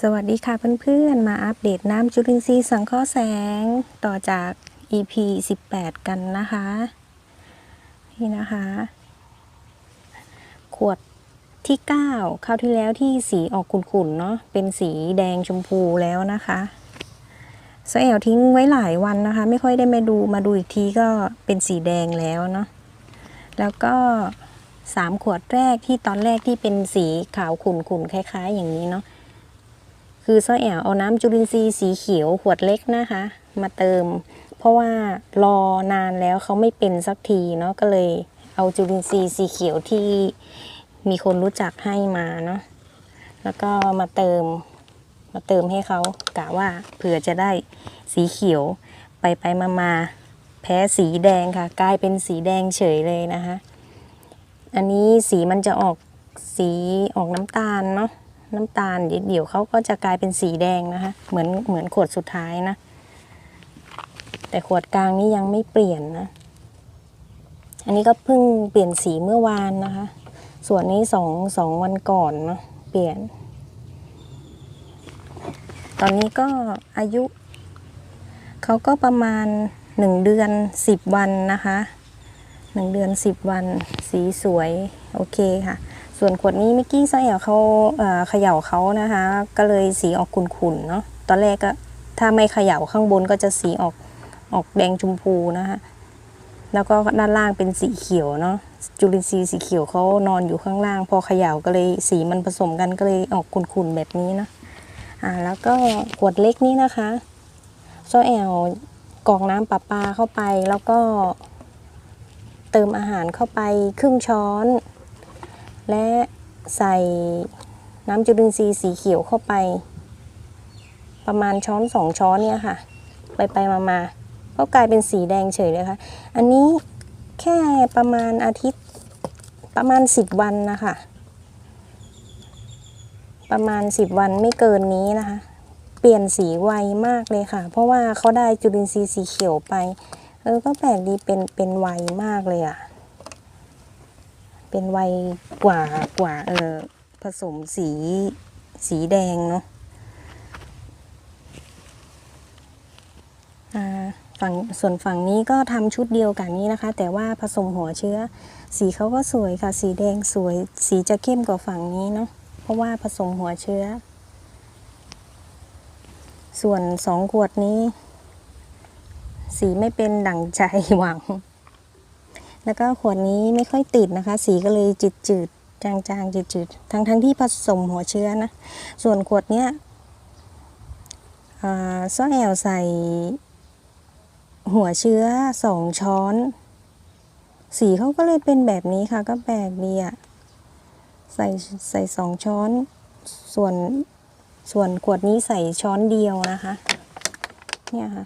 สวัสดีค่ะเพื่อนๆ มาอัปเดตน้ำจุลินทรีย์สังเคราะห์แสงต่อจาก EP 18 กันนะคะ นี่นะคะ ขวดที่ 9 คราวที่แล้วที่สีออกขุ่นๆ เนาะเป็นสีแดงชมพูแล้วนะคะสแอลทิ้งไว้หลายวันนะคะ ไม่ค่อยได้มาดูมาดูอีกทีก็เป็นสีแดงแล้วเนาะแล้วก็ 3 ขวดแรกที่ตอนแรกที่เป็นสีขาวขุ่นๆ คล้าย ๆ อย่างนี้เนาะ คือซ้อแอวเอาน้ำจุลินทรีย์สีเขียวขวดเล็กนะคะ มาเติม เพราะว่ารอนานแล้วเขาไม่เป็นสักทีเนาะก็เลยเอาจุลินทรีย์สีเขียวที่มีคนรู้จักให้มาเนาะแล้วก็มาเติมมาเติมให้เขากะว่าเผื่อจะได้สีเขียวไปไปมามาแพ้สีแดงค่ะ กลายเป็นสีแดงเฉยเลยนะคะ อันนี้สีมันจะออกสีออกน้ำตาลเนาะ น้ำตาลเดี๋ยวเขาก็จะกลายเป็นสีแดงนะคะ เหมือนเหมือนขวดสุดท้ายนะ แต่ขวดกลางนี้ยังไม่เปลี่ยนนะ อันนี้ก็เพิ่งเปลี่ยนสีเมื่อวานนะคะ ส่วนนี้สองสองวันก่อนเนาะเปลี่ยน ตอนนี้ก็อายุเขาก็ประมาณหนึ่งเดือนสิบวันนะคะหนึ่งเดือนสิบวัน สีสวย โอเคค่ะ ส่วนขวดนี้เมื่อกี้ไส้อะเขาเขย่าเขานะคะ ก็เลยสีออกขุ่นๆเนาะตอนแรกก็ถ้าไม่เขย่าข้างบนก็จะสีออกออกแดงชมพูนะคะแล้วก็ด้านล่างเป็นสีเขียวเนาะจุลินทรีย์สีเขียวเขานอนอยู่ข้างล่าง พอเขย่าก็เลยสีมันผสมกันก็เลยออกขุ่นๆแบบนี้นะอ่าแล้วก็ขวดเล็กนี้นะคะโซแอลกรอกน้ำประปาเข้าไปแล้วก็เติมอาหารเข้าไปครึ่งช้อน และใส่น้ำจุลินทรีย์สีเขียวเข้าไป ประมาณช้อนสองช้อนเนี่ยค่ะ ไปไปมามาก็กลายเป็นสีแดงเฉยเลยค่ะ อันนี้แค่ประมาณอาทิตย์ประมาณสิบวันนะคะ ประมาณสิบวันไม่เกินนี้นะคะ เปลี่ยนสีไวมากเลยค่ะ เพราะว่าเขาได้จุลินทรีย์สีเขียวไป เออก็แปลกดีเป็นเป็นไวมากเลยอะ เป็นไวกว่ากว่าเออผสมสีสีแดงเนาะฝั่งส่วนฝั่งนี้ก็ทำชุดเดียวกันนี้นะคะ แต่ว่าผสมหัวเชื้อ สีเขาก็สวยค่ะ สีแดงสวย สีจะเข้มกว่าฝั่งนี้เนาะเพราะว่าผสมหัวเชื้อ ส่วนสองขวดนี้ สีไม่เป็นดั่งใจหวัง แล้วก็ขวดนี้ไม่ค่อยติดนะคะ สีก็เลยจืดจืดจางจางจืดจืดๆ ทั้งทั้งที่ผสมหัวเชื้อนะ ส่วนขวดเนี้ยซ้อแอลใส่หัวเชื้อสองช้อน สีเขาก็เลยเป็นแบบนี้ค่ะ ก็แปลกดีอะใส่ใส่สองช้อน ส่วนส่วนขวดนี้ใส่ช้อนเดียวนะคะ เนี่ยค่ะ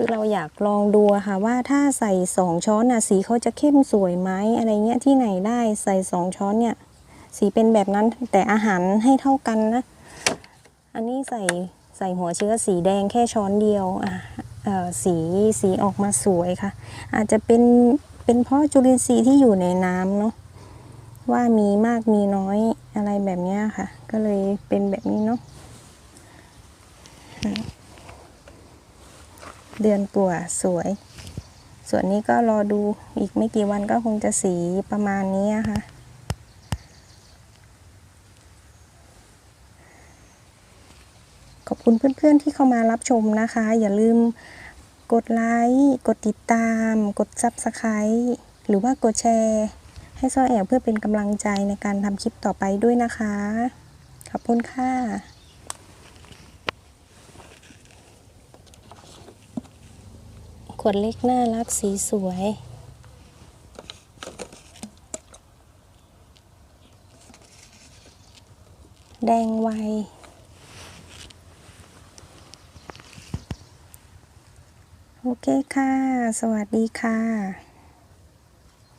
คือเราอยากลองดูค่ะว่าถ้าใส่สองช้อนน่ะสีเขาจะเข้มสวยไหมอะไรเงี้ยที่ไหนได้ใส่สองช้อนเนี่ย สีเป็นแบบนั้นแต่อาหารให้เท่ากันนะ อันนี้ใส่ใส่หัวเชื้อสีแดงแค่ช้อนเดียวอะเออสีสีออกมาสวยค่ะ อาจจะเป็นเป็นเพราะจุลินทรีย์ที่อยู่ในน้ำเนาะว่ามีมากมีน้อยอะไรแบบนี้ค่ะ ก็เลยเป็นแบบนี้เนาะ เดือนกว่าสวย ส่วนนี้ก็รอดูอีกไม่กี่วันก็คงจะสีประมาณนี้ค่ะขอบคุณเพื่อนๆที่เข้ามารับชมนะคะ อย่าลืมกดไลค์กดติดตาม กด Subscribe หรือว่ากดแชร์ ให้ซอแอบเพื่อเป็นกำลังใจในการทำคลิปต่อไปด้วยนะคะ ขอบคุณค่ะ วดเล็กน่ารักสีสวย แดงไวโอเคค่ะ สวัสดีค่ะ